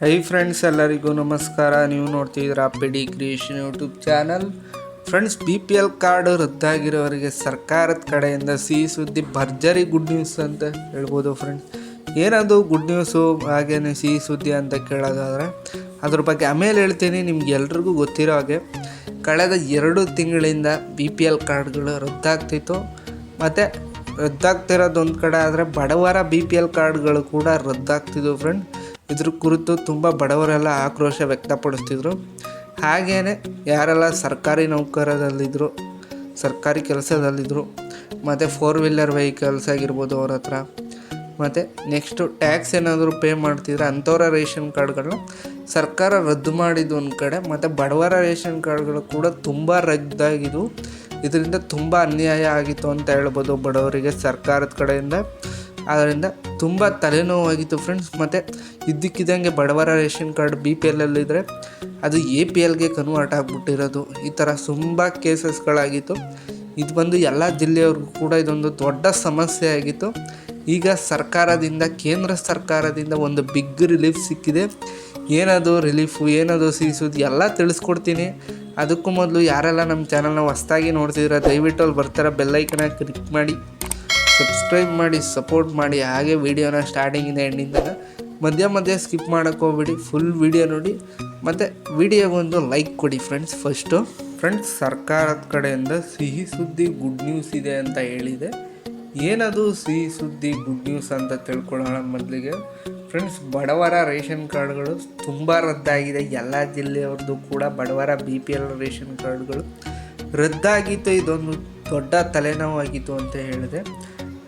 Hi friends ಎಲ್ಲರಿಗೂ ನಮಸ್ಕಾರ. ನೀವು ನೋಡ್ತಿದ್ದೀರಾ PD creation YouTube channel. Friends B P L card ರದ್ದಾಗಿರೋರಿಗೆ ಸರ್ಕಾರದ ಕಡೆಯಿಂದ ಸಿಹಿ ಸುದ್ದಿ ಭರ್ಜರಿ ಗುಡ್ ನ್ಯೂಸ್ ಅಂತ ಹೇಳ್ಬೋದು ಫ್ರೆಂಡ್ಸ್ ಏನದು ಗುಡ್ ನ್ಯೂಸು ಹಾಗೇನೆ ಸಿಹಿ ಸುದ್ದಿ ಅಂತ ಕೇಳೋದಾದರೆ, ಅದ್ರ ಬಗ್ಗೆ ಆಮೇಲೆ ಹೇಳ್ತೀನಿ, ನಿಮ್ಗೆ ಎಲ್ರಿಗೂ ಗೊತ್ತಿರೋ ಹಾಗೆ. ಕಳೆದ ಎರಡು ತಿಂಗಳಿಂದ ಬಿ ಪಿ ಎಲ್ ಕಾರ್ಡ್ಗಳು ರದ್ದಾಗ್ತಿತ್ತು. ಮತ್ತು ರದ್ದಾಗ್ತಿರೋದು ಒಂದು ಕಡೆ ಆದರೆ ಬಡವರ ಬಿ ಪಿ ಎಲ್ ಕಾರ್ಡ್ಗಳು ಕೂಡ ರದ್ದಾಗ್ತಿದ್ವು ಫ್ರೆಂಡ್ ಇದ್ರ ಕುರಿತು ತುಂಬ ಬಡವರೆಲ್ಲ ಆಕ್ರೋಶ ವ್ಯಕ್ತಪಡಿಸ್ತಿದ್ರು. ಹಾಗೆಯೇ ಯಾರೆಲ್ಲ ಸರ್ಕಾರಿ ನೌಕರದಲ್ಲಿದ್ದರು ಸರ್ಕಾರಿ ಕೆಲಸದಲ್ಲಿದ್ದರು ಮತ್ತು ಫೋರ್ ವೀಲರ್ ವೆಹಿಕಲ್ಸ್ ಆಗಿರ್ಬೋದು ಅವ್ರ ಹತ್ರ, ಮತ್ತು ನೆಕ್ಸ್ಟು ಟ್ಯಾಕ್ಸ್ ಏನಾದರೂ ಪೇ ಮಾಡ್ತಿದ್ರೆ ಅಂಥವರ ರೇಷನ್ ಕಾರ್ಡ್ಗಳನ್ನ ಸರ್ಕಾರ ರದ್ದು ಮಾಡಿದ್ದು ಒಂದು ಕಡೆ, ಮತ್ತು ಬಡವರ ರೇಷನ್ ಕಾರ್ಡ್ಗಳು ಕೂಡ ತುಂಬ ರದ್ದಾಗಿದ್ವು ಇದರಿಂದ ತುಂಬ ಅನ್ಯಾಯ ಆಗಿತ್ತು ಅಂತ ಹೇಳ್ಬೋದು ಬಡವರಿಗೆ ಸರ್ಕಾರದ ಕಡೆಯಿಂದ. ಅದರಿಂದ ತುಂಬ ತಲೆನೋವಾಗಿತ್ತು ಫ್ರೆಂಡ್ಸ್ ಮತ್ತು ಇದ್ದಕ್ಕಿದ್ದಂಗೆ ಬಡವರ ರೇಷನ್ ಕಾರ್ಡ್ ಬಿ ಪಿ ಎಲ್ಲಲ್ಲಿದ್ದರೆ ಅದು ಎ ಪಿ ಎಲ್ಗೆ ಕನ್ವರ್ಟ್ ಆಗಿಬಿಟ್ಟಿರೋದು. ಈ ಥರ ತುಂಬ ಕೇಸಸ್ಗಳಾಗಿತ್ತು ಇದು ಬಂದು ಎಲ್ಲ ಜಿಲ್ಲೆಯವ್ರಿಗೂ ಕೂಡ ಇದೊಂದು ದೊಡ್ಡ ಸಮಸ್ಯೆ ಆಗಿತ್ತು. ಈಗ ಸರ್ಕಾರದಿಂದ, ಕೇಂದ್ರ ಸರ್ಕಾರದಿಂದ ಒಂದು ಬಿಗ್ ರಿಲೀಫ್ ಸಿಕ್ಕಿದೆ. ಏನದು ರಿಲೀಫು ಏನದು ಸೀಸೋದು ಎಲ್ಲ ತಿಳಿಸ್ಕೊಡ್ತೀನಿ. ಅದಕ್ಕೂ ಮೊದಲು ಯಾರೆಲ್ಲ ನಮ್ಮ ಚಾನಲ್ನ ಹೊಸ್ದಾಗಿ ನೋಡ್ತಿದ್ರೆ, ದಯವಿಟ್ಟು ಅಲ್ಲಿ ಬರ್ತಾರೆ ಬೆಲ್ಲೈಕನ ಕ್ಲಿಕ್ ಮಾಡಿ. ಸಬ್ಸ್ಕ್ರೈಬ್ ಮಾಡಿ ಸಪೋರ್ಟ್ ಮಾಡಿ, ಹಾಗೆ ವೀಡಿಯೋನ ಸ್ಟಾರ್ಟಿಂಗಿಂದ ಎಂಡಿಂದ ಮಧ್ಯ ಮಧ್ಯ ಸ್ಕಿಪ್ ಮಾಡೋಕ್ಕೆ ಹೋಗ್ಬಿಡಿ ಫುಲ್ ವಿಡಿಯೋ ನೋಡಿ. ಮತ್ತು ವಿಡಿಯೋಗೊಂದು ಲೈಕ್ ಕೊಡಿ ಫ್ರೆಂಡ್ಸ್ ಫಸ್ಟು ಫ್ರೆಂಡ್ಸ್ ಸರ್ಕಾರದ ಕಡೆಯಿಂದ ಸಿಹಿ ಸುದ್ದಿ ಗುಡ್ ನ್ಯೂಸ್ ಇದೆ ಅಂತ ಹೇಳಿದೆ. ಏನದು ಸಿಹಿ ಸುದ್ದಿ ಗುಡ್ ನ್ಯೂಸ್ ಅಂತ ತಿಳ್ಕೊಳ್ಳೋಣ ಮೊದಲಿಗೆ. ಫ್ರೆಂಡ್ಸ್ ಬಡವರ ರೇಷನ್ ಕಾರ್ಡ್ಗಳು ತುಂಬ ರದ್ದಾಗಿದೆ. ಎಲ್ಲ ಜಿಲ್ಲೆಯವ್ರದ್ದು ಕೂಡ ಬಡವರ ಬಿ ಪಿ ಎಲ್ ರೇಷನ್ ಕಾರ್ಡ್ಗಳು ರದ್ದಾಗಿತ್ತು. ಇದೊಂದು ದೊಡ್ಡ ತಲೆನೋವಾಗಿತ್ತು ಅಂತ ಹೇಳಿದೆ.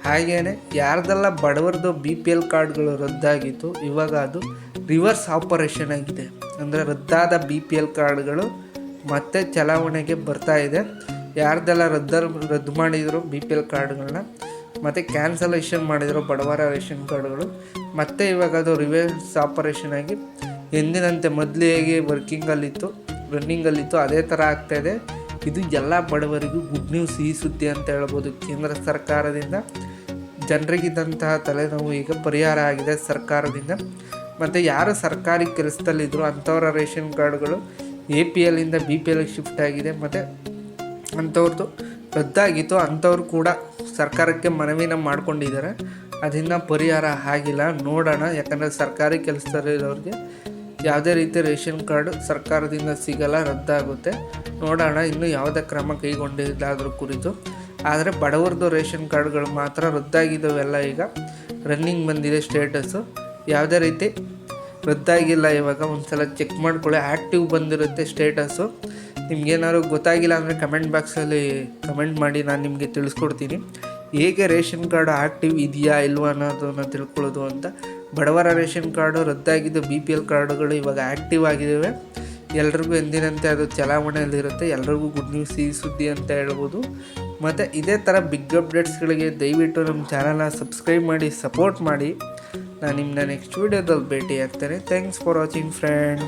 ಹಾಗೆಯೇ ಯಾರ್ದೆಲ್ಲ ಬಡವರದು ಬಿ ಪಿ ಎಲ್ ಕಾರ್ಡ್ಗಳು ರದ್ದಾಗಿತ್ತು, ಇವಾಗ ಅದು ರಿವರ್ಸ್ ಆಪರೇಷನ್ ಆಗಿದೆ. ಅಂದರೆ ರದ್ದಾದ ಬಿ ಪಿ ಎಲ್ ಕಾರ್ಡ್ಗಳು ಮತ್ತೆ ಚಲಾವಣೆಗೆ ಬರ್ತಾ ಇದೆ. ಯಾರ್ದೆಲ್ಲ ರದ್ದ ರದ್ದು ಮಾಡಿದರು ಬಿ ಪಿ ಎಲ್ ಕಾರ್ಡ್ಗಳನ್ನ ಮತ್ತು ಕ್ಯಾನ್ಸಲೇಷನ್ ಮಾಡಿದರು ಬಡವರ ರೇಷನ್ ಕಾರ್ಡ್ಗಳು, ಮತ್ತೆ ಇವಾಗ ಅದು ರಿವರ್ಸ್ ಆಪರೇಷನ್ ಆಗಿ ಎಂದಿನಂತೆ ಮೊದಲು ಹೇಗೆ ವರ್ಕಿಂಗಲ್ಲಿತ್ತು ರನ್ನಿಂಗಲ್ಲಿತ್ತು ಅದೇ ಥರ ಆಗ್ತಾಯಿದೆ ಇದು. ಎಲ್ಲ ಬಡವರಿಗೂ ಗುಡ್ ನ್ಯೂಸ್ ಈ ಸುದ್ದಿ ಅಂತ ಹೇಳ್ಬೋದು ಕೇಂದ್ರ ಸರ್ಕಾರದಿಂದ. ಜನರಿಗಿದ್ದಂತಹ ತಲೆನೋವು ಈಗ ಪರಿಹಾರ ಆಗಿದೆ ಸರ್ಕಾರದಿಂದ. ಮತ್ತು ಯಾರು ಸರ್ಕಾರಿ ಕೆಲಸದಲ್ಲಿದ್ದರು ಅಂಥವರ ರೇಷನ್ ಕಾರ್ಡ್ಗಳು ಎ ಪಿ ಎಲ್ಲಿಂದ ಬಿ ಪಿ ಎಲ್ಗೆ ಶಿಫ್ಟ್ ಆಗಿದೆ. ಮತ್ತು ಅಂಥವ್ರದ್ದು ರದ್ದಾಗಿತ್ತು, ಅಂಥವ್ರು ಕೂಡ ಸರ್ಕಾರಕ್ಕೆ ಮನವಿನ ಮಾಡ್ಕೊಂಡಿದ್ದಾರೆ. ಅದನ್ನು ಪರಿಹಾರ ಆಗಿಲ್ಲ, ನೋಡೋಣ. ಯಾಕಂದರೆ ಸರ್ಕಾರಿ ಕೆಲಸದಲ್ಲಿರೋರಿಗೆ ಯಾವುದೇ ರೀತಿ ರೇಷನ್ ಕಾರ್ಡ್ ಸರ್ಕಾರದಿಂದ ಸಿಗಲ್ಲ, ರದ್ದಾಗುತ್ತೆ. ನೋಡೋಣ ಇನ್ನೂ ಯಾವುದೇ ಕ್ರಮ ಕೈಗೊಂಡಿಲ್ಲ ಅದ್ರ ಕುರಿತು. ಆದರೆ ಬಡವರದು ರೇಷನ್ ಕಾರ್ಡ್ಗಳು ಮಾತ್ರ ರದ್ದಾಗಿದ್ದಾವೆಲ್ಲ ಈಗ. ರನ್ನಿಂಗ್ ಬಂದಿದೆ ಸ್ಟೇಟಸ್ಸು ಯಾವುದೇ ರೀತಿ ರದ್ದಾಗಿಲ್ಲ ಇವಾಗ ಒಂದು ಸಲ ಚೆಕ್ ಮಾಡ್ಕೊಳ್ಳಿ. ಆ್ಯಕ್ಟಿವ್ ಬಂದಿರುತ್ತೆ ಸ್ಟೇಟಸ್ಸು ನಿಮ್ಗೇನಾದ್ರು ಗೊತ್ತಾಗಿಲ್ಲ ಅಂದರೆ ಕಮೆಂಟ್ ಬಾಕ್ಸಲ್ಲಿ ಕಮೆಂಟ್ ಮಾಡಿ ನಾನು ನಿಮಗೆ ತಿಳಿಸ್ಕೊಡ್ತೀನಿ. ಹೇಗೆ ರೇಷನ್ ಕಾರ್ಡ್ ಆ್ಯಕ್ಟಿವ್ ಇದೆಯಾ ಇಲ್ವಾ ಅನ್ನೋದನ್ನು ತಿಳ್ಕೊಳ್ಳೋದು ಅಂತ. ಬಡವರ ರೇಷನ್ ಕಾರ್ಡು ರದ್ದಾಗಿದ್ದು ಬಿ ಪಿ ಎಲ್ ಕಾರ್ಡುಗಳು ಇವಾಗ ಆ್ಯಕ್ಟಿವ್ ಆಗಿದ್ದಾವೆ. ಎಲ್ರಿಗೂ ಎಂದಿನಂತೆ ಅದು ಚಲಾವಣೆಯಲ್ಲಿರುತ್ತೆ, ಎಲ್ರಿಗೂ ಗುಡ್ ನ್ಯೂಸ್ ಈ ಸುದ್ದಿ ಅಂತ ಹೇಳ್ಬೋದು. ಮತ್ತು ಇದೇ ಥರ ಬಿಗ್ ಅಪ್ಡೇಟ್ಸ್ಗಳಿಗೆ ದಯವಿಟ್ಟು ನಮ್ಮ ಚಾನಲ್ನ ಸಬ್ಸ್ಕ್ರೈಬ್ ಮಾಡಿ ಸಪೋರ್ಟ್ ಮಾಡಿ. ನಾನು ನಿಮ್ಮನ್ನ ನೆಕ್ಸ್ಟ್ ವೀಡಿಯೋದಲ್ಲಿ ಭೇಟಿ ಆಗ್ತೇನೆ ಥ್ಯಾಂಕ್ಸ್ ಫಾರ್ ವಾಚಿಂಗ್ ಫ್ರೆಂಡ್